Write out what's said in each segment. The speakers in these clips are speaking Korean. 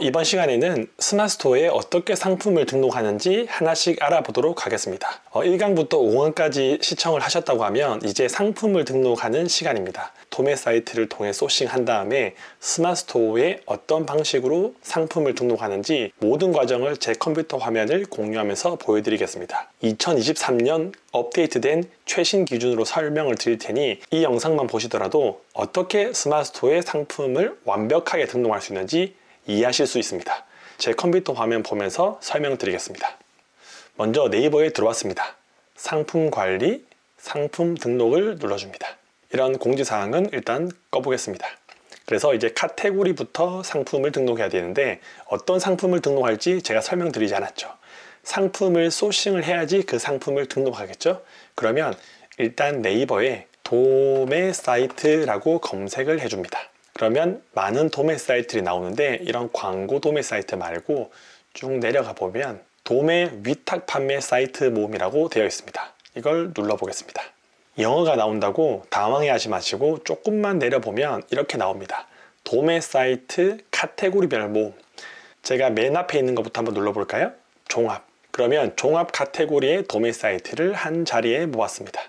이번 시간에는 스마트스토어에 어떻게 상품을 등록하는지 하나씩 알아보도록 하겠습니다. 어, 1강부터 5강까지 시청을 하셨다고 하면 이제 상품을 등록하는 시간입니다. 도매 사이트를 통해 소싱한 다음에 스마트스토어에 어떤 방식으로 상품을 등록하는지 모든 과정을 제 컴퓨터 화면을 공유하면서 보여드리겠습니다. 2023년 업데이트된 최신 기준으로 설명을 드릴 테니 이 영상만 보시더라도 어떻게 스마트스토어에 상품을 완벽하게 등록할 수 있는지 이해하실 수 있습니다. 제 컴퓨터 화면 보면서 설명드리겠습니다. 먼저 네이버에 들어왔습니다. 상품 관리, 상품 등록을 눌러줍니다. 이런 공지사항은 일단 꺼보겠습니다. 그래서 이제 카테고리부터 상품을 등록해야 되는데 어떤 상품을 등록할지 제가 설명드리지 않았죠. 상품을 소싱을 해야지 그 상품을 등록하겠죠. 그러면 일단 네이버에 도매 사이트라고 검색을 해줍니다. 그러면 많은 도매 사이트들이 나오는데 이런 광고 도매 사이트 말고 쭉 내려가 보면 도매 위탁 판매 사이트 모음이라고 되어 있습니다. 이걸 눌러보겠습니다. 영어가 나온다고 당황해 하지 마시고 조금만 내려보면 이렇게 나옵니다. 도매 사이트 카테고리별 모음. 제가 맨 앞에 있는 것부터 한번 눌러볼까요? 종합. 그러면 종합 카테고리의 도매 사이트를 한 자리에 모았습니다.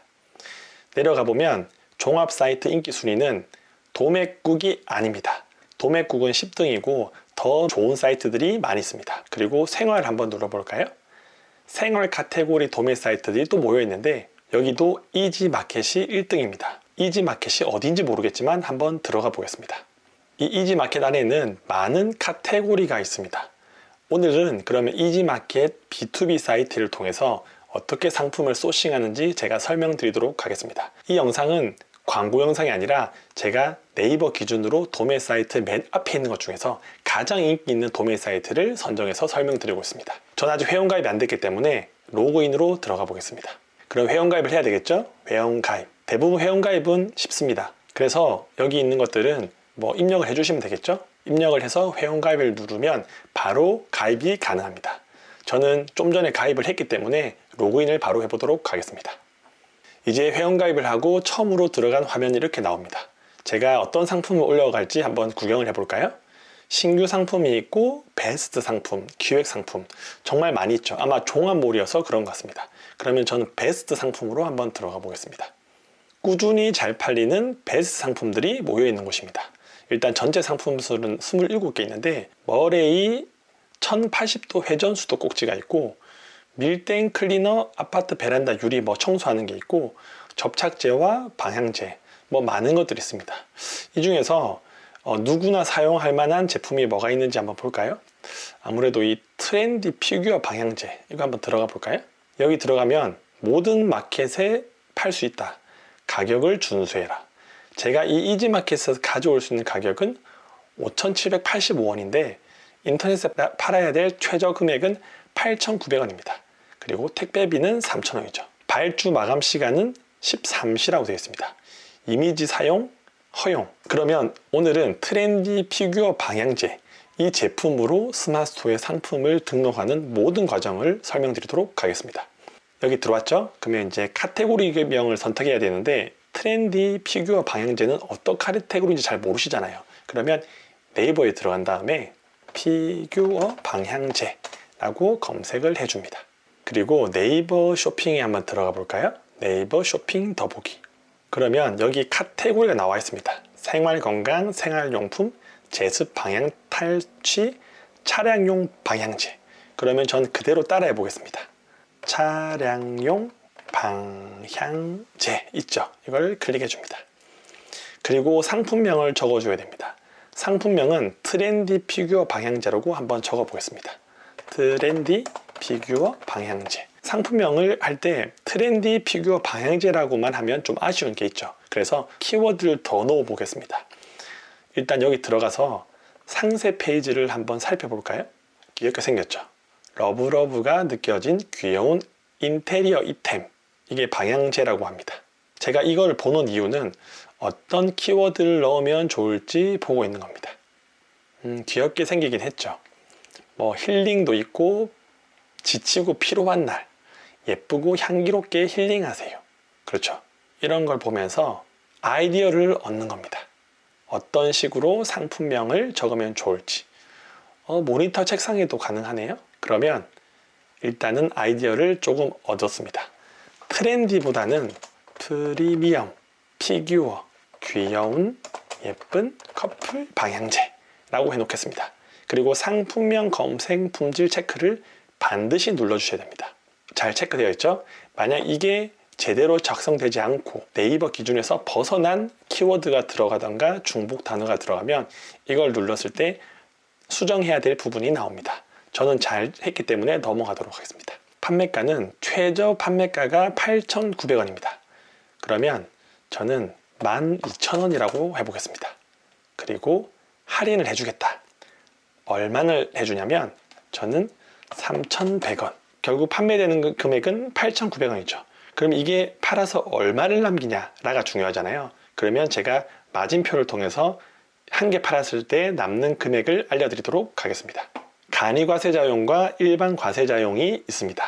내려가 보면 종합 사이트 인기 순위는 도매국이 아닙니다. 도매국은 10등이고 더 좋은 사이트들이 많이 있습니다. 그리고 생활 한번 눌러볼까요? 생활 카테고리 도매 사이트들이 또 모여 있는데 여기도 이지마켓이 1등입니다. 이지마켓이 어딘지 모르겠지만 한번 들어가 보겠습니다. 이 이지마켓 안에는 많은 카테고리가 있습니다. 오늘은 그러면 이지마켓 B2B 사이트를 통해서 어떻게 상품을 소싱하는지 제가 설명드리도록 하겠습니다. 이 영상은 광고 영상이 아니라 제가 네이버 기준으로 도매 사이트 맨 앞에 있는 것 중에서 가장 인기 있는 도매 사이트를 선정해서 설명드리고 있습니다. 전 아직 회원가입이 안 됐기 때문에 로그인으로 들어가 보겠습니다. 그럼 회원가입을 해야 되겠죠? 회원가입. 대부분 회원가입은 쉽습니다. 그래서 여기 있는 것들은 뭐 입력을 해주시면 되겠죠? 입력을 해서 회원가입을 누르면 바로 가입이 가능합니다. 저는 좀 전에 가입을 했기 때문에 로그인을 바로 해보도록 하겠습니다. 이제 회원가입을 하고 처음으로 들어간 화면이 이렇게 나옵니다. 제가 어떤 상품을 올려갈지 한번 구경을 해볼까요? 신규 상품이 있고 베스트 상품, 기획 상품 정말 많이 있죠. 아마 종합몰이어서 그런 것 같습니다. 그러면 저는 베스트 상품으로 한번 들어가 보겠습니다. 꾸준히 잘 팔리는 베스트 상품들이 모여 있는 곳입니다. 일단 전체 상품 수는 27개 있는데 머레이 1080도 회전 수도 꼭지가 있고 밀땡 클리너 아파트 베란다 유리 뭐 청소하는 게 있고 접착제와 방향제 뭐 많은 것들이 있습니다. 이 중에서 어, 누구나 사용할 만한 제품이 뭐가 있는지 한번 볼까요? 아무래도 이 트렌디 피규어 방향제 이거 한번 들어가 볼까요? 여기 들어가면 모든 마켓에 팔 수 있다. 가격을 준수해라. 제가 이 이지마켓에서 가져올 수 있는 가격은 5,785원인데 인터넷에 팔아야 될 최저 금액은 8,900원입니다. 그리고 택배비는 3,000원이죠. 발주 마감 시간은 13시라고 되어 있습니다. 이미지 사용 허용. 그러면 오늘은 트렌디 피규어 방향제 이 제품으로 스마트스토어에 상품을 등록하는 모든 과정을 설명드리도록 하겠습니다. 여기 들어왔죠? 그러면 이제 카테고리명을 선택해야 되는데 트렌디 피규어 방향제는 어떤 카테고리인지 잘 모르시잖아요. 그러면 네이버에 들어간 다음에 피규어 방향제라고 검색을 해줍니다. 그리고 네이버 쇼핑에 한번 들어가 볼까요? 네이버 쇼핑 더보기. 그러면 여기 카테고리가 나와 있습니다. 생활건강, 생활용품, 제습 방향 탈취, 차량용 방향제. 그러면 전 그대로 따라해 보겠습니다. 차량용 방향제 있죠? 이걸 클릭해 줍니다. 그리고 상품명을 적어줘야 됩니다. 상품명은 트렌디 피규어 방향제라고 한번 적어 보겠습니다. 트렌디 피규어 방향제. 상품명을 할 때 트렌디 피규어 방향제라고만 하면 좀 아쉬운 게 있죠. 그래서 키워드를 더 넣어 보겠습니다. 일단 여기 들어가서 상세 페이지를 한번 살펴볼까요? 이렇게 생겼죠. 러브러브가 느껴진 귀여운 인테리어 이템. 이게 방향제라고 합니다. 제가 이걸 보는 이유는 어떤 키워드를 넣으면 좋을지 보고 있는 겁니다. 음, 귀엽게 생기긴 했죠. 뭐 힐링도 있고 지치고 피로한 날 예쁘고 향기롭게 힐링하세요. 그렇죠. 이런 걸 보면서 아이디어를 얻는 겁니다. 어떤 식으로 상품명을 적으면 좋을지 어, 모니터 책상에도 가능하네요. 그러면 일단은 아이디어를 조금 얻었습니다. 트렌디보다는 프리미엄, 피규어, 귀여운, 예쁜 커플 방향제라고 해놓겠습니다. 그리고 상품명 검색 품질 체크를 반드시 눌러주셔야 됩니다. 잘 체크되어 있죠? 만약 이게 제대로 작성되지 않고 네이버 기준에서 벗어난 키워드가 들어가던가 중복 단어가 들어가면 이걸 눌렀을 때 수정해야 될 부분이 나옵니다. 저는 잘 했기 때문에 넘어가도록 하겠습니다. 판매가는 최저 판매가가 8,900원입니다. 그러면 저는 12,000원이라고 해보겠습니다. 그리고 할인을 해주겠다. 얼마를 해주냐면 저는 3,100원. 결국 판매되는 그 금액은 8,900원이죠. 그럼 이게 팔아서 얼마를 남기냐가 중요하잖아요. 그러면 제가 마진표를 통해서 한 개 팔았을 때 남는 금액을 알려드리도록 하겠습니다. 간이과세자용과 일반 과세자용이 있습니다.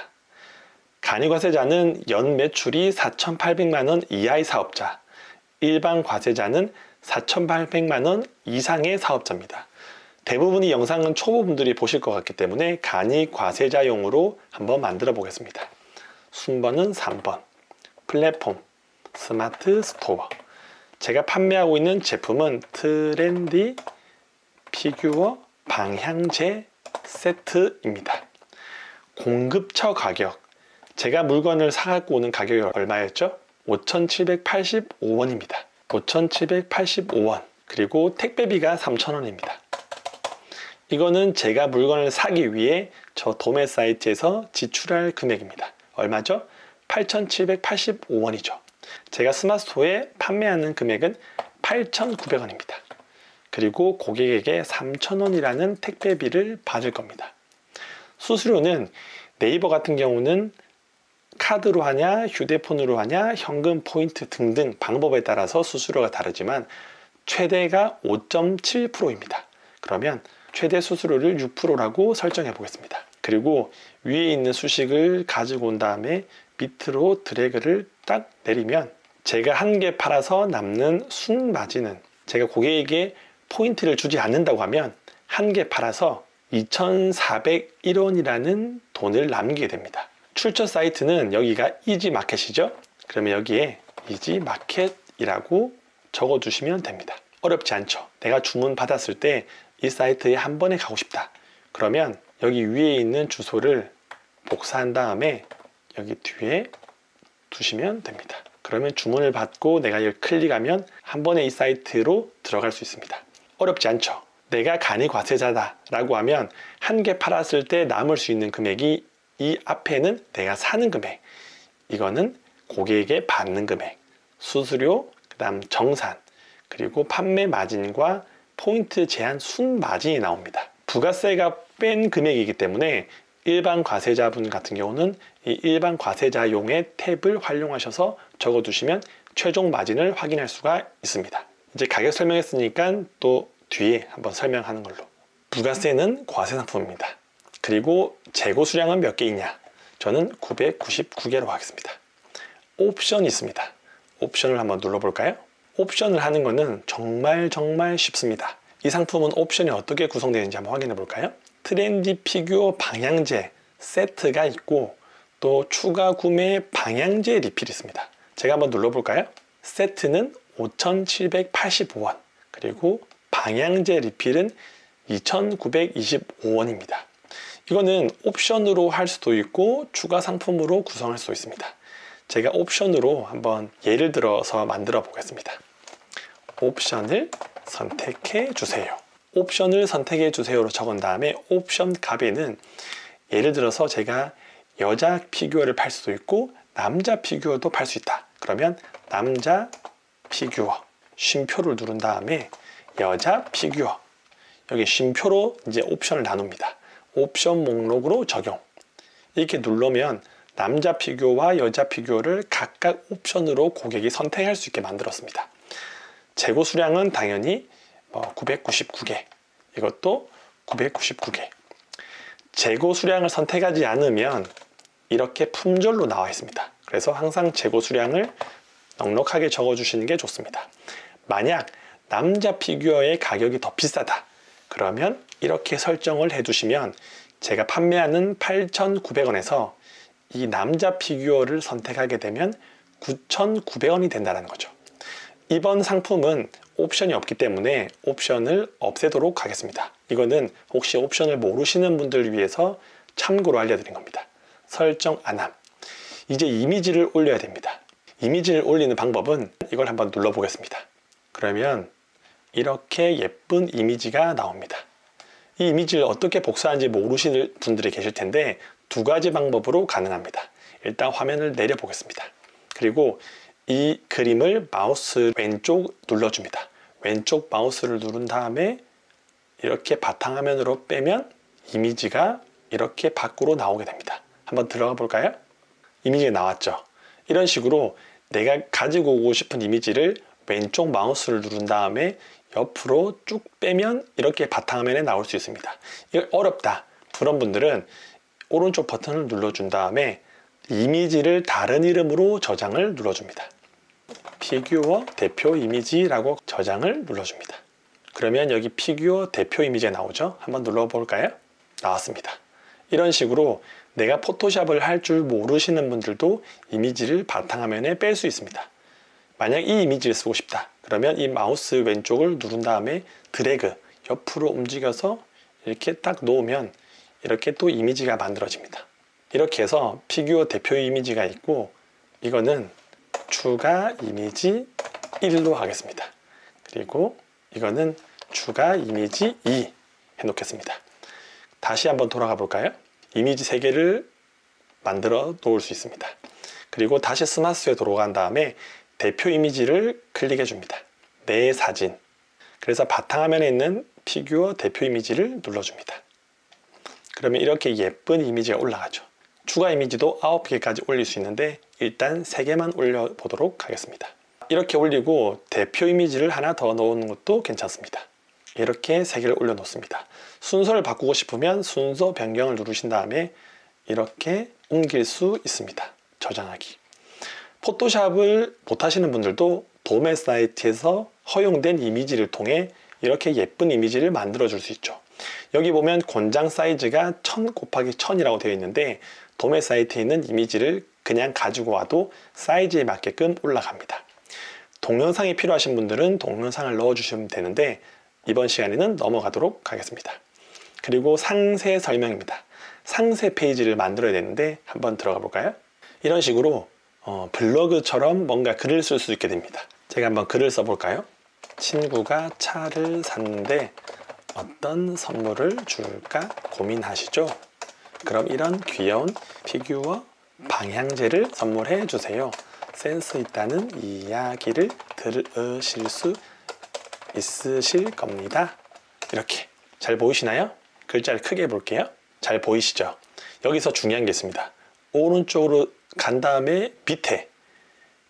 간이과세자는 연 매출이 4,800만 원 이하의 사업자, 일반 과세자는 4,800만 원 이상의 사업자입니다. 대부분의 영상은 초보분들이 보실 것 같기 때문에 간이 과세자용으로 한번 만들어 보겠습니다. 순번은 3번. 플랫폼, 스마트 스토어. 제가 판매하고 있는 제품은 트렌디 피규어 방향제 세트입니다. 공급처 가격. 제가 물건을 사갖고 오는 가격이 얼마였죠? 5,785원입니다. 5,785원. 그리고 택배비가 3,000원입니다. 이거는 제가 물건을 사기 위해 저 도매 사이트에서 지출할 금액입니다. 얼마죠? 8,785원이죠. 제가 스마트스토어에 판매하는 금액은 8,900원입니다. 그리고 고객에게 3,000원이라는 택배비를 받을 겁니다. 수수료는 네이버 같은 경우는 카드로 하냐, 휴대폰으로 하냐, 현금 포인트 등등 방법에 따라서 수수료가 다르지만 최대가 5.7%입니다. 그러면 최대 수수료를 6%라고 설정해 보겠습니다. 그리고 위에 있는 수식을 가지고 온 다음에 밑으로 드래그를 딱 내리면 제가 한 개 팔아서 남는 순 마진은 제가 고객에게 포인트를 주지 않는다고 하면 한 개 팔아서 2,401원이라는 돈을 남기게 됩니다. 출처 사이트는 여기가 이지마켓이죠. 그러면 여기에 이지마켓이라고 적어 주시면 됩니다. 어렵지 않죠. 내가 주문 받았을 때 이 사이트에 한 번에 가고 싶다. 그러면 여기 위에 있는 주소를 복사한 다음에 여기 뒤에 두시면 됩니다. 그러면 주문을 받고 내가 이걸 클릭하면 한 번에 이 사이트로 들어갈 수 있습니다. 어렵지 않죠? 내가 간이 과세자다 라고 하면 한 개 팔았을 때 남을 수 있는 금액이 이 앞에는 내가 사는 금액, 이거는 고객에게 받는 금액, 수수료, 그 다음 정산, 그리고 판매 마진과 포인트 제한 순 마진이 나옵니다. 부가세가 뺀 금액이기 때문에 일반 과세자분 같은 경우는 이 일반 과세자용의 탭을 활용하셔서 적어두시면 최종 마진을 확인할 수가 있습니다. 이제 가격 설명했으니까 또 뒤에 한번 설명하는 걸로. 부가세는 과세 상품입니다. 그리고 재고 수량은 몇개 있냐? 저는 999개로 하겠습니다. 옵션이 있습니다. 옵션을 한번 눌러볼까요? 옵션을 하는 것은 정말 정말 쉽습니다. 이 상품은 옵션이 어떻게 구성되는지 한번 확인해 볼까요? 트렌디 피규어 방향제 세트가 있고 또 추가 구매 방향제 리필이 있습니다. 제가 한번 눌러볼까요? 세트는 5,785원 그리고 방향제 리필은 2,925원입니다. 이거는 옵션으로 할 수도 있고 추가 상품으로 구성할 수 있습니다. 제가 옵션으로 한번 예를 들어서 만들어 보겠습니다. 옵션을 선택해 주세요. 옵션을 선택해 주세요로 적은 다음에 옵션 값에는 예를 들어서 제가 여자 피규어를 팔 수도 있고 남자 피규어도 팔 수 있다. 그러면 남자 피규어 쉼표를 누른 다음에 여자 피규어 여기 쉼표로 이제 옵션을 나눕니다. 옵션 목록으로 적용. 이렇게 누르면 남자 피규어와 여자 피규어를 각각 옵션으로 고객이 선택할 수 있게 만들었습니다. 재고 수량은 당연히 999개. 뭐 이것도 999개. 재고 수량을 선택하지 않으면 이렇게 품절로 나와 있습니다. 그래서 항상 재고 수량을 넉넉하게 적어 주시는 게 좋습니다. 만약 남자 피규어의 가격이 더 비싸다. 그러면 이렇게 설정을 해두시면 제가 판매하는 8,900원에서 이 남자 피규어를 선택하게 되면 9,900원이 된다는 거죠. 이번 상품은 옵션이 없기 때문에 옵션을 없애도록 하겠습니다. 이거는 혹시 옵션을 모르시는 분들을 위해서 참고로 알려드린 겁니다. 설정 안함. 이제 이미지를 올려야 됩니다. 이미지를 올리는 방법은 이걸 한번 눌러보겠습니다. 그러면 이렇게 예쁜 이미지가 나옵니다. 이 이미지를 어떻게 복사하는지 모르시는 분들이 계실 텐데 두 가지 방법으로 가능합니다. 일단 화면을 내려 보겠습니다. 그리고 이 그림을 마우스 왼쪽 눌러줍니다. 왼쪽 마우스를 누른 다음에 이렇게 바탕화면으로 빼면 이미지가 이렇게 밖으로 나오게 됩니다. 한번 들어가 볼까요? 이미지가 나왔죠. 이런 식으로 내가 가지고 오고 싶은 이미지를 왼쪽 마우스를 누른 다음에 옆으로 쭉 빼면 이렇게 바탕화면에 나올 수 있습니다. 이거 어렵다. 그런 분들은 오른쪽 버튼을 눌러준 다음에 이미지를 다른 이름으로 저장을 눌러줍니다. 피규어 대표 이미지라고 저장을 눌러줍니다. 그러면 여기 피규어 대표 이미지가 나오죠? 한번 눌러볼까요? 나왔습니다. 이런 식으로 내가 포토샵을 할 줄 모르시는 분들도 이미지를 바탕화면에 뺄 수 있습니다. 만약 이 이미지를 쓰고 싶다. 그러면 이 마우스 왼쪽을 누른 다음에 드래그 옆으로 움직여서 이렇게 딱 놓으면 이렇게 또 이미지가 만들어집니다. 이렇게 해서 피규어 대표 이미지가 있고 이거는 추가 이미지 1로 하겠습니다. 그리고 이거는 추가 이미지 2 해놓겠습니다. 다시 한번 돌아가 볼까요? 이미지 3개를 만들어 놓을 수 있습니다. 그리고 다시 스마스에 들어간 다음에 대표 이미지를 클릭해 줍니다. 내 사진. 그래서 바탕화면에 있는 피규어 대표 이미지를 눌러줍니다. 그러면 이렇게 예쁜 이미지가 올라가죠. 추가 이미지도 9개까지 올릴 수 있는데 일단 3개만 올려보도록 하겠습니다. 이렇게 올리고 대표 이미지를 하나 더 넣는 것도 괜찮습니다. 이렇게 3개를 올려놓습니다. 순서를 바꾸고 싶으면 순서 변경을 누르신 다음에 이렇게 옮길 수 있습니다. 저장하기. 포토샵을 못하시는 분들도 도매 사이트에서 허용된 이미지를 통해 이렇게 예쁜 이미지를 만들어 줄 수 있죠. 여기 보면 권장 사이즈가 1000 곱하기 1000이라고 되어 있는데 도매 사이트에 있는 이미지를 그냥 가지고 와도 사이즈에 맞게끔 올라갑니다. 동영상이 필요하신 분들은 동영상을 넣어 주시면 되는데 이번 시간에는 넘어가도록 하겠습니다. 그리고 상세 설명입니다. 상세 페이지를 만들어야 되는데 한번 들어가 볼까요? 이런 식으로 어, 블로그처럼 뭔가 글을 쓸 수 있게 됩니다. 제가 한번 글을 써볼까요? 친구가 차를 샀는데 어떤 선물을 줄까 고민하시죠? 그럼 이런 귀여운 피규어 방향제를 선물해 주세요. 센스 있다는 이야기를 들으실 수 있으실 겁니다. 이렇게 잘 보이시나요? 글자를 크게 볼게요. 잘 보이시죠? 여기서 중요한 게 있습니다. 오른쪽으로 간 다음에 밑에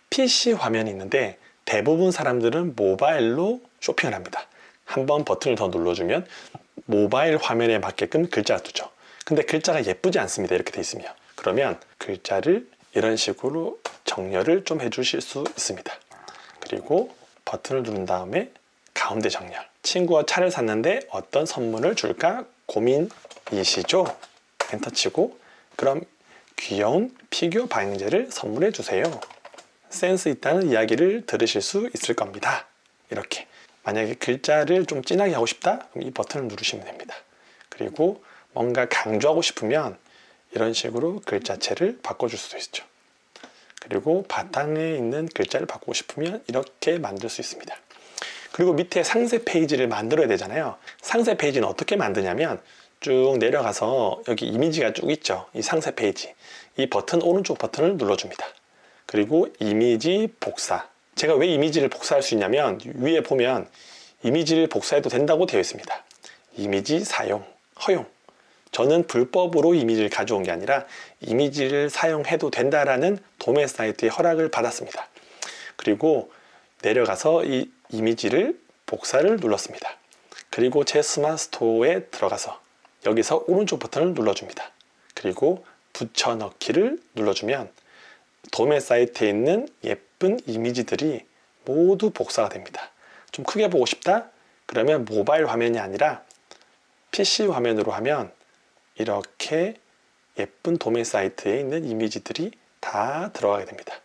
PC 화면이 있는데 대부분 사람들은 모바일로 쇼핑을 합니다. 한 번 버튼을 더 눌러주면 모바일 화면에 맞게끔 글자가 뜨죠. 근데 글자가 예쁘지 않습니다. 이렇게 돼 있으면. 그러면 글자를 이런 식으로 정렬을 좀 해주실 수 있습니다. 그리고 버튼을 누른 다음에 가운데 정렬. 친구가 차를 샀는데 어떤 선물을 줄까 고민이시죠? 엔터 치고 그럼 귀여운 피규어 방향제를 선물해 주세요. 센스 있다는 이야기를 들으실 수 있을 겁니다. 이렇게. 만약에 글자를 좀 진하게 하고 싶다? 그럼 이 버튼을 누르시면 됩니다. 그리고 뭔가 강조하고 싶으면 이런 식으로 글자체를 바꿔줄 수도 있죠. 그리고 바탕에 있는 글자를 바꾸고 싶으면 이렇게 만들 수 있습니다. 그리고 밑에 상세 페이지를 만들어야 되잖아요. 상세 페이지는 어떻게 만드냐면 쭉 내려가서 여기 이미지가 쭉 있죠. 이 상세 페이지. 이 버튼, 오른쪽 버튼을 눌러줍니다. 그리고 이미지 복사. 제가 왜 이미지를 복사할 수 있냐면 위에 보면 이미지를 복사해도 된다고 되어 있습니다. 이미지 사용, 허용. 저는 불법으로 이미지를 가져온 게 아니라 이미지를 사용해도 된다라는 도매 사이트의 허락을 받았습니다. 그리고 내려가서 이 이미지를 복사를 눌렀습니다. 그리고 제 스마트 스토어에 들어가서 여기서 오른쪽 버튼을 눌러줍니다. 그리고 붙여넣기를 눌러주면 도매 사이트에 있는 예쁜 이미지들이 모두 복사가 됩니다. 좀 크게 보고 싶다? 그러면 모바일 화면이 아니라 PC 화면으로 하면 이렇게 예쁜 도메인 사이트에 있는 이미지들이 다 들어가게 됩니다.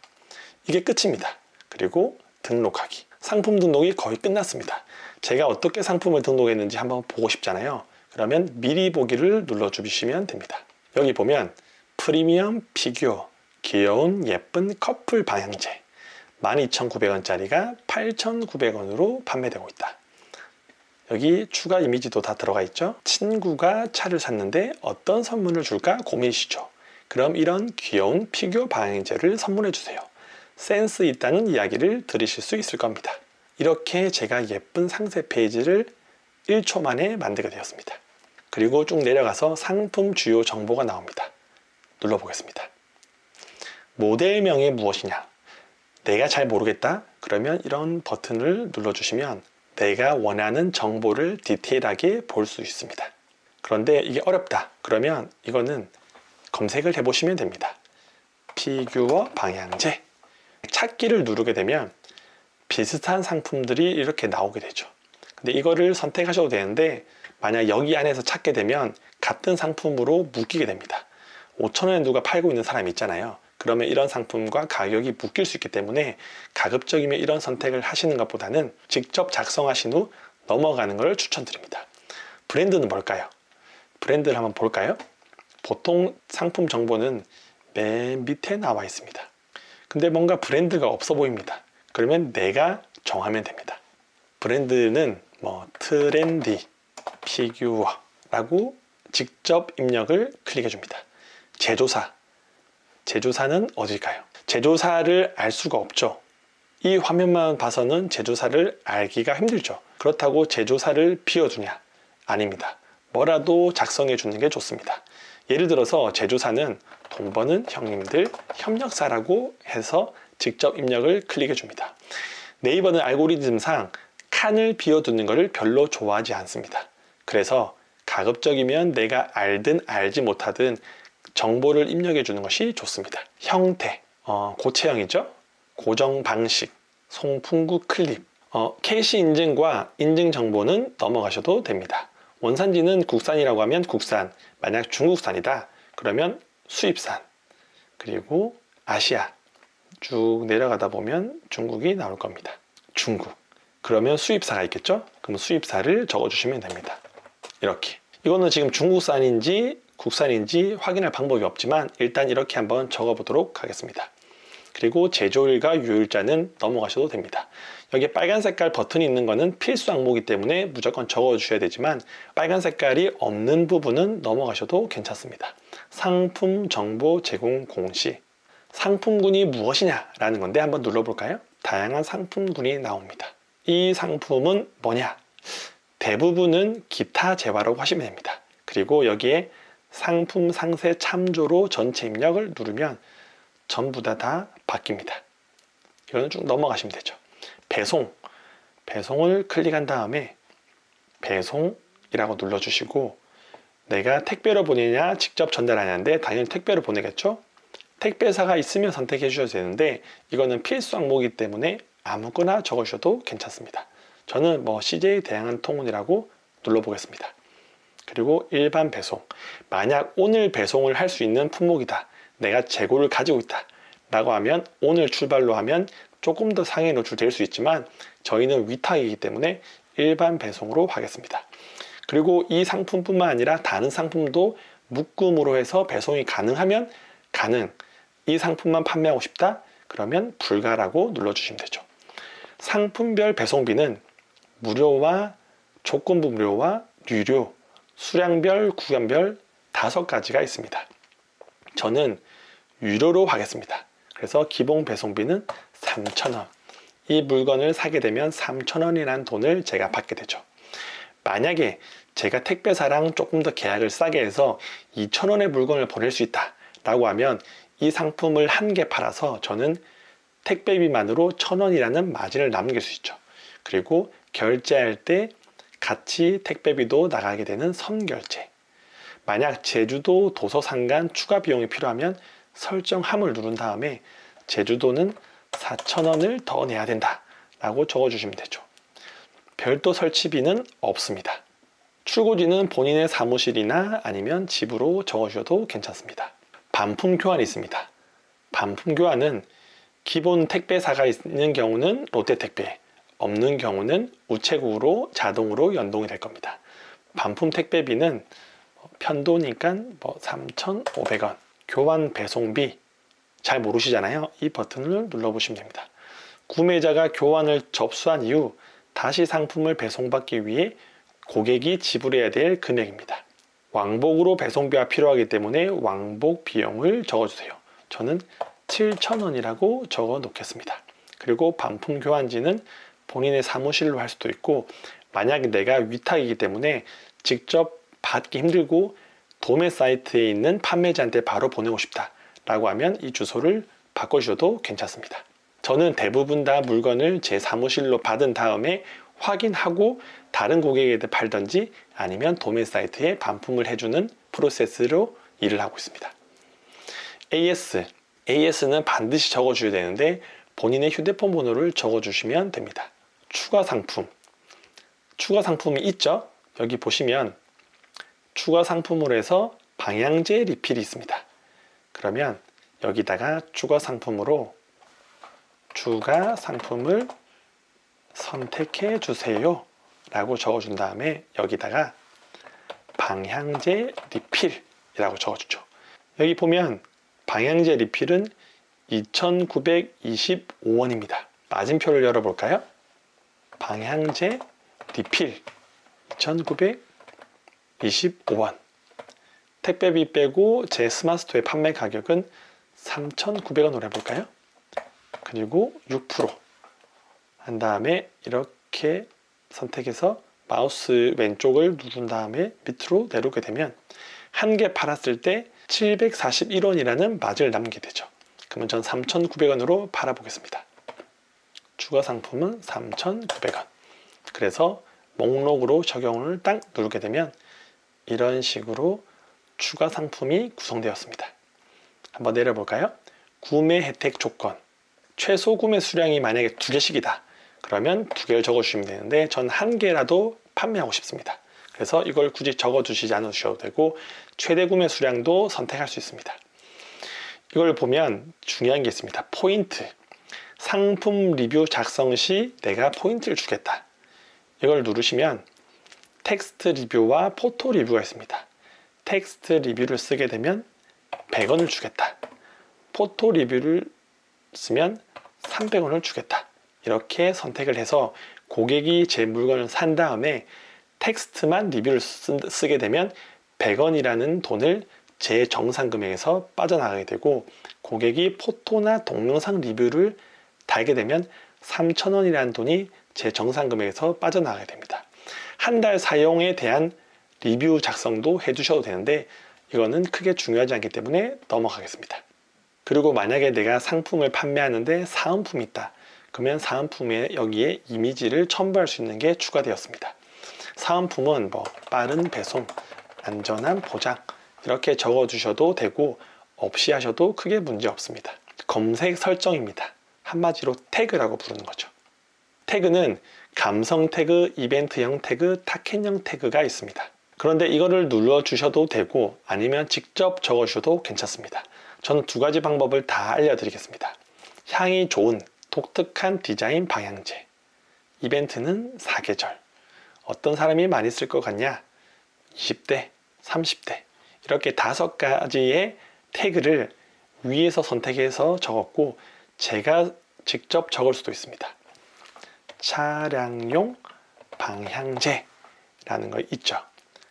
이게 끝입니다. 그리고 등록하기. 상품 등록이 거의 끝났습니다. 제가 어떻게 상품을 등록했는지 한번 보고 싶잖아요. 그러면 미리 보기를 눌러주시면 됩니다. 여기 보면 프리미엄 피규어 귀여운 예쁜 커플 방향제 12,900원짜리가 8,900원으로 판매되고 있다. 여기 추가 이미지도 다 들어가 있죠. 친구가 차를 샀는데 어떤 선물을 줄까 고민이시죠. 그럼 이런 귀여운 피규어 방향제를 선물해 주세요. 센스 있다는 이야기를 들으실 수 있을 겁니다. 이렇게 제가 예쁜 상세 페이지를 1초 만에 만들게 되었습니다. 그리고 쭉 내려가서 상품 주요 정보가 나옵니다. 눌러보겠습니다. 모델명이 무엇이냐? 내가 잘 모르겠다? 그러면 이런 버튼을 눌러주시면 내가 원하는 정보를 디테일하게 볼 수 있습니다. 그런데 이게 어렵다. 그러면 이거는 검색을 해 보시면 됩니다. 피규어 방향제. 찾기를 누르게 되면 비슷한 상품들이 이렇게 나오게 되죠. 근데 이거를 선택하셔도 되는데 만약 여기 안에서 찾게 되면 같은 상품으로 묶이게 됩니다. 5천원에 누가 팔고 있는 사람이 있잖아요. 그러면 이런 상품과 가격이 묶일 수 있기 때문에 가급적이면 이런 선택을 하시는 것보다는 직접 작성하신 후 넘어가는 걸 추천드립니다. 브랜드는 뭘까요? 브랜드를 한번 볼까요? 보통 상품 정보는 맨 밑에 나와 있습니다. 근데 뭔가 브랜드가 없어 보입니다. 그러면 내가 정하면 됩니다. 브랜드는 뭐 트렌디, 피규어라고 직접 입력을 클릭해 줍니다. 제조사, 제조사는 어딜까요? 제조사를 알 수가 없죠. 이 화면만 봐서는 제조사를 알기가 힘들죠. 그렇다고 제조사를 비워두냐? 아닙니다. 뭐라도 작성해 주는 게 좋습니다. 예를 들어서 제조사는 돈 버는 형님들 협력사라고 해서 직접 입력을 클릭해 줍니다. 네이버는 알고리즘상 칸을 비워두는 것을 별로 좋아하지 않습니다. 그래서 가급적이면 내가 알든 알지 못하든 정보를 입력해 주는 것이 좋습니다. 형태, 어, 고체형이죠. 고정 방식, 송풍구 클립, 어, 캐시 인증과 인증 정보는 넘어가셔도 됩니다. 원산지는 국산이라고 하면 국산, 만약 중국산이다 그러면 수입산, 그리고 아시아 쭉 내려가다 보면 중국이 나올 겁니다. 중국. 그러면 수입사가 있겠죠? 그럼 수입사를 적어주시면 됩니다. 이렇게. 이거는 지금 중국산인지 국산인지 확인할 방법이 없지만 일단 이렇게 한번 적어보도록 하겠습니다. 그리고 제조일과 유일자는 넘어가셔도 됩니다. 여기 빨간 색깔 버튼이 있는 거는 필수 항목이기 때문에 무조건 적어 주셔야 되지만 빨간 색깔이 없는 부분은 넘어가셔도 괜찮습니다. 상품 정보 제공 공시 상품군이 무엇이냐 라는 건데 한번 눌러볼까요? 다양한 상품군이 나옵니다. 이 상품은 뭐냐? 대부분은 기타 재화라고 하시면 됩니다. 그리고 여기에 상품 상세 참조로 전체 입력을 누르면 전부 다 다 바뀝니다. 이거는 쭉 넘어가시면 되죠. 배송. 배송을 클릭한 다음에 배송이라고 눌러주시고 내가 택배로 보내냐 직접 전달하냐인데 당연히 택배로 보내겠죠. 택배사가 있으면 선택해 주셔도 되는데 이거는 필수 항목이기 때문에 아무거나 적으셔도 괜찮습니다. 저는 뭐 CJ 대양한 통운이라고 눌러보겠습니다. 그리고 일반 배송. 만약 오늘 배송을 할 수 있는 품목이다. 내가 재고를 가지고 있다. 라고 하면 오늘 출발로 하면 조금 더 상해 노출될 수 있지만 저희는 위탁이기 때문에 일반 배송으로 하겠습니다. 그리고 이 상품뿐만 아니라 다른 상품도 묶음으로 해서 배송이 가능하면 가능. 이 상품만 판매하고 싶다? 그러면 불가라고 눌러주시면 되죠. 상품별 배송비는 무료와 조건부 무료와 유료, 수량별, 구간별 다섯 가지가 있습니다. 저는 유료로 하겠습니다. 그래서 기본 배송비는 3,000원. 이 물건을 사게 되면 3,000원이라는 돈을 제가 받게 되죠. 만약에 제가 택배사랑 조금 더 계약을 싸게 해서 2,000원의 물건을 보낼 수 있다 라고 하면 이 상품을 한 개 팔아서 저는 택배비만으로 1,000원이라는 마진을 남길 수 있죠. 그리고 결제할 때 같이 택배비도 나가게 되는 선결제. 만약 제주도 도서 상간 추가 비용이 필요하면 설정함을 누른 다음에 제주도는 4,000원을 더 내야 된다 라고 적어주시면 되죠. 별도 설치비는 없습니다. 출고지는 본인의 사무실이나 아니면 집으로 적어주셔도 괜찮습니다. 반품 교환이 있습니다. 반품 교환은 기본 택배사가 있는 경우는 롯데택배, 없는 경우는 우체국으로 자동으로 연동이 될 겁니다. 반품 택배비는 편도니까 뭐 3,500원, 교환 배송비 잘 모르시잖아요. 이 버튼을 눌러보시면 됩니다. 구매자가 교환을 접수한 이후 다시 상품을 배송받기 위해 고객이 지불해야 될 금액입니다. 왕복으로 배송비가 필요하기 때문에 왕복 비용을 적어주세요. 저는 7,000원이라고 적어 놓겠습니다. 그리고 반품 교환지는 본인의 사무실로 할 수도 있고 만약에 내가 위탁이기 때문에 직접 받기 힘들고 도매 사이트에 있는 판매자한테 바로 보내고 싶다 라고 하면 이 주소를 바꿔주셔도 괜찮습니다. 저는 대부분 다 물건을 제 사무실로 받은 다음에 확인하고 다른 고객에게 팔던지 아니면 도매 사이트에 반품을 해주는 프로세스로 일을 하고 있습니다. AS. AS는 반드시 적어줘야 되는데 본인의 휴대폰 번호를 적어주시면 됩니다. 추가 상품. 추가 상품이 있죠? 여기 보시면 추가 상품으로 해서 방향제 리필이 있습니다. 그러면 여기다가 추가 상품으로 추가 상품을 선택해 주세요 라고 적어준 다음에 여기다가 방향제 리필이라고 적어주죠. 여기 보면 방향제 리필은 2,925원입니다. 마진표를 열어볼까요? 방향제 리필 2,925원. 택배비 빼고 제 스마트스토어의 판매 가격은 3,900원으로 해볼까요? 그리고 6%한 다음에 이렇게 선택해서 마우스 왼쪽을 누른 다음에 밑으로 내려오게 되면 한 개 팔았을 때 741원이라는 마진을 남게 되죠. 그러면 전 3,900원으로 팔아보겠습니다. 추가 상품은 3,900원. 그래서 목록으로 적용을 딱 누르게 되면 이런 식으로 추가 상품이 구성되었습니다. 한번 내려볼까요? 구매 혜택 조건. 최소 구매 수량이 만약에 두 개씩이다. 그러면 두 개를 적어주시면 되는데 전 한 개라도 판매하고 싶습니다. 그래서 이걸 굳이 적어주시지 않으셔도 되고 최대 구매 수량도 선택할 수 있습니다. 이걸 보면 중요한 게 있습니다. 포인트. 상품 리뷰 작성 시 내가 포인트를 주겠다. 이걸 누르시면 텍스트 리뷰와 포토 리뷰가 있습니다. 텍스트 리뷰를 쓰게 되면 100원을 주겠다. 포토 리뷰를 쓰면 300원을 주겠다. 이렇게 선택을 해서 고객이 제 물건을 산 다음에 텍스트만 리뷰를 쓰, 게 되면 100원이라는 돈을 제 정상 금액에서 빠져나가게 되고 고객이 포토나 동영상 리뷰를 달게 되면 3,000원이라는 돈이 제 정상 금액에서 빠져나가게 됩니다. 한 달 사용에 대한 리뷰 작성도 해주셔도 되는데 이거는 크게 중요하지 않기 때문에 넘어가겠습니다. 그리고 만약에 내가 상품을 판매하는데 사은품이 있다. 그러면 사은품에 여기에 이미지를 첨부할 수 있는 게 추가되었습니다. 사은품은 뭐 빠른 배송, 안전한 보장 이렇게 적어 주셔도 되고 없이 하셔도 크게 문제 없습니다. 검색 설정입니다. 한마디로 태그라고 부르는 거죠. 태그는 감성 태그, 이벤트형 태그, 타켓형 태그가 있습니다. 그런데 이거를 눌러 주셔도 되고 아니면 직접 적어 주셔도 괜찮습니다. 저는 두 가지 방법을 다 알려드리겠습니다. 향이 좋은 독특한 디자인 방향제. 이벤트는 사계절. 어떤 사람이 많이 쓸 것 같냐? 20대, 30대. 이렇게 다섯 가지의 태그를 위에서 선택해서 적었고, 제가 직접 적을 수도 있습니다. 차량용 방향제라는 거 있죠.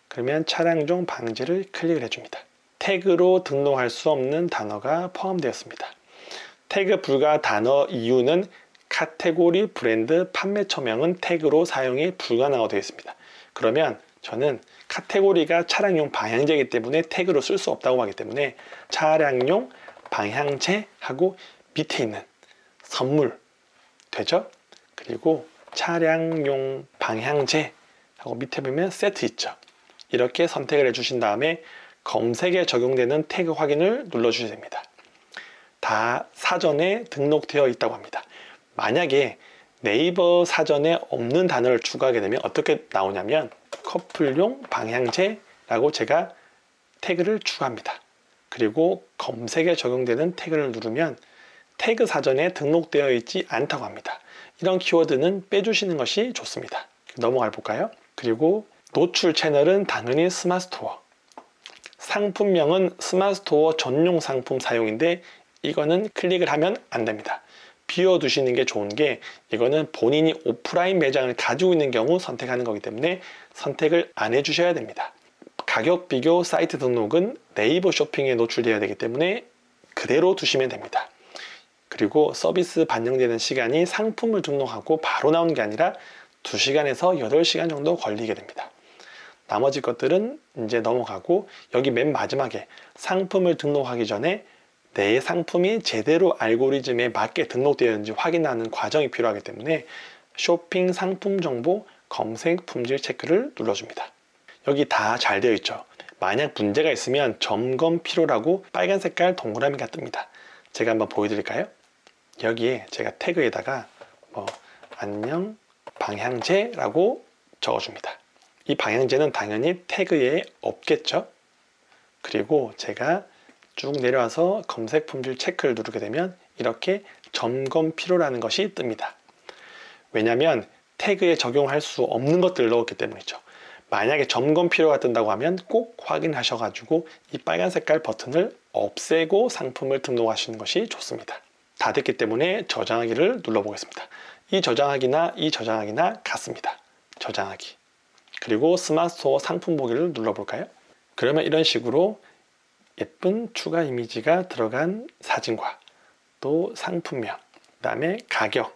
그러면 차량용 방지를 클릭을 해줍니다. 태그로 등록할 수 없는 단어가 포함되었습니다. 태그 불가 단어 이유는 카테고리 브랜드 판매처명은 태그로 사용이 불가능하고 되어 있습니다. 그러면 저는 카테고리가 차량용 방향제이기 때문에 태그로 쓸 수 없다고 하기 때문에 차량용 방향제 하고 밑에 있는 선물 되죠? 그리고 차량용 방향제 하고 밑에 보면 세트 있죠. 이렇게 선택을 해주신 다음에 검색에 적용되는 태그 확인을 눌러주셔야 됩니다. 다 사전에 등록되어 있다고 합니다. 만약에 네이버 사전에 없는 단어를 추가하게 되면 어떻게 나오냐면 커플용 방향제라고 제가 태그를 추가합니다. 그리고 검색에 적용되는 태그를 누르면 태그 사전에 등록되어 있지 않다고 합니다. 이런 키워드는 빼주시는 것이 좋습니다. 넘어가 볼까요? 그리고 노출 채널은 당연히 스마스토어. 상품명은 스마스토어 전용 상품 사용인데 이거는 클릭을 하면 안 됩니다. 비워두시는 게 좋은 게 이거는 본인이 오프라인 매장을 가지고 있는 경우 선택하는 거기 때문에 선택을 안 해주셔야 됩니다. 가격 비교 사이트 등록은 네이버 쇼핑에 노출되어야 되기 때문에 그대로 두시면 됩니다. 그리고 서비스 반영되는 시간이 상품을 등록하고 바로 나오는 게 아니라 2시간에서 8시간 정도 걸리게 됩니다. 나머지 것들은 이제 넘어가고 여기 맨 마지막에 상품을 등록하기 전에 내 상품이 제대로 알고리즘에 맞게 등록되었는지 확인하는 과정이 필요하기 때문에 쇼핑 상품 정보 검색 품질 체크를 눌러줍니다. 여기 다 잘 되어 있죠. 만약 문제가 있으면 점검 필요라고 빨간 색깔 동그라미가 뜹니다. 제가 한번 보여드릴까요? 여기에 제가 태그에다가 뭐 안녕 방향제라고 적어줍니다. 이 방향제는 당연히 태그에 없겠죠. 그리고 제가 쭉 내려와서 검색 품질 체크를 누르게 되면 이렇게 점검 필요라는 것이 뜹니다. 왜냐하면 태그에 적용할 수 없는 것들을 넣었기 때문이죠. 만약에 점검 필요가 뜬다고 하면 꼭 확인하셔가지고 이 빨간 색깔 버튼을 없애고 상품을 등록하시는 것이 좋습니다. 다 됐기 때문에 저장하기를 눌러보겠습니다. 이 저장하기나 이 저장하기나 같습니다. 저장하기. 그리고 스마트스토어 상품 보기를 눌러볼까요? 그러면 이런 식으로 예쁜 추가 이미지가 들어간 사진과 또 상품명, 그 다음에 가격,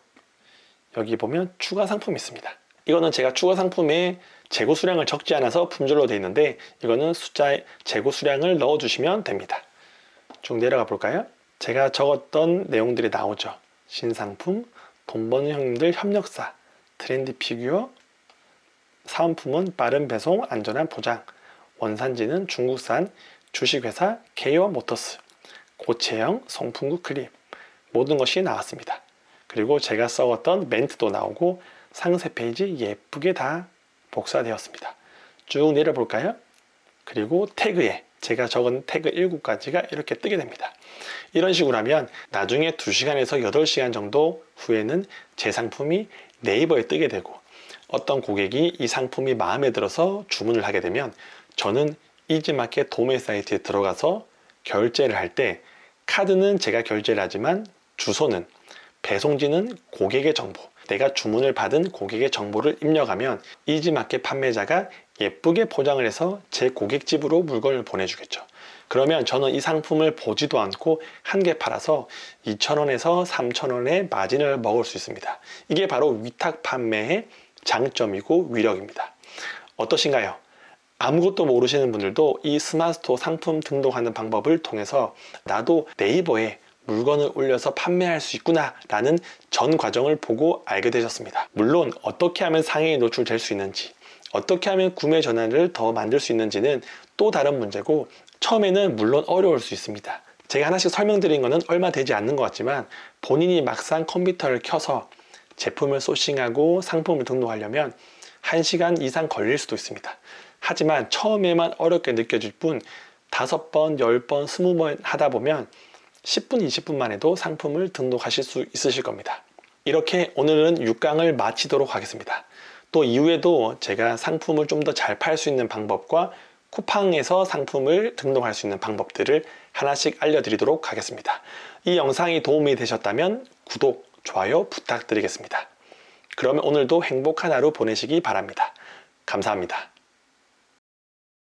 여기 보면 추가 상품이 있습니다. 이거는 제가 추가 상품에 재고 수량을 적지 않아서 품절로 되어 있는데 이거는 숫자에 재고 수량을 넣어 주시면 됩니다. 쭉 내려가 볼까요? 제가 적었던 내용들이 나오죠. 신상품, 돈 버는 형님들 협력사, 트렌디 피규어, 사은품은 빠른 배송, 안전한 포장, 원산지는 중국산, 주식회사 케이어 모터스, 고체형 송풍구 클립, 모든 것이 나왔습니다. 그리고 제가 써왔던 멘트도 나오고 상세 페이지 예쁘게 다 복사되었습니다. 쭉 내려볼까요? 그리고 태그에 제가 적은 태그 7가지가 이렇게 뜨게 됩니다. 이런 식으로 하면 나중에 2시간에서 8시간 정도 후에는 제 상품이 네이버에 뜨게 되고 어떤 고객이 이 상품이 마음에 들어서 주문을 하게 되면 저는 이지마켓 도매 사이트에 들어가서 결제를 할 때 카드는 제가 결제를 하지만 주소는 배송지는 고객의 정보 내가 주문을 받은 고객의 정보를 입력하면 이지마켓 판매자가 예쁘게 포장을 해서 제 고객 집으로 물건을 보내주겠죠. 그러면 저는 이 상품을 보지도 않고 한 개 팔아서 2,000원에서 3,000원의 마진을 먹을 수 있습니다. 이게 바로 위탁 판매의 장점이고 위력입니다. 어떠신가요? 아무것도 모르시는 분들도 이 스마트스토어 상품 등록하는 방법을 통해서 나도 네이버에 물건을 올려서 판매할 수 있구나 라는 전 과정을 보고 알게 되셨습니다. 물론 어떻게 하면 상해에 노출될 수 있는지 어떻게 하면 구매 전환을 더 만들 수 있는지는 또 다른 문제고 처음에는 물론 어려울 수 있습니다. 제가 하나씩 설명드린 것은 얼마 되지 않는 것 같지만 본인이 막상 컴퓨터를 켜서 제품을 소싱하고 상품을 등록하려면 1시간 이상 걸릴 수도 있습니다. 하지만 처음에만 어렵게 느껴질 뿐 5번, 10번, 20번 하다 보면 10분, 20분만 해도 상품을 등록하실 수 있으실 겁니다. 이렇게 오늘은 6강을 마치도록 하겠습니다. 또 이후에도 제가 상품을 좀 더 잘 팔 수 있는 방법과 쿠팡에서 상품을 등록할 수 있는 방법들을 하나씩 알려드리도록 하겠습니다. 이 영상이 도움이 되셨다면 구독, 좋아요 부탁드리겠습니다. 그러면 오늘도 행복한 하루 보내시기 바랍니다. 감사합니다.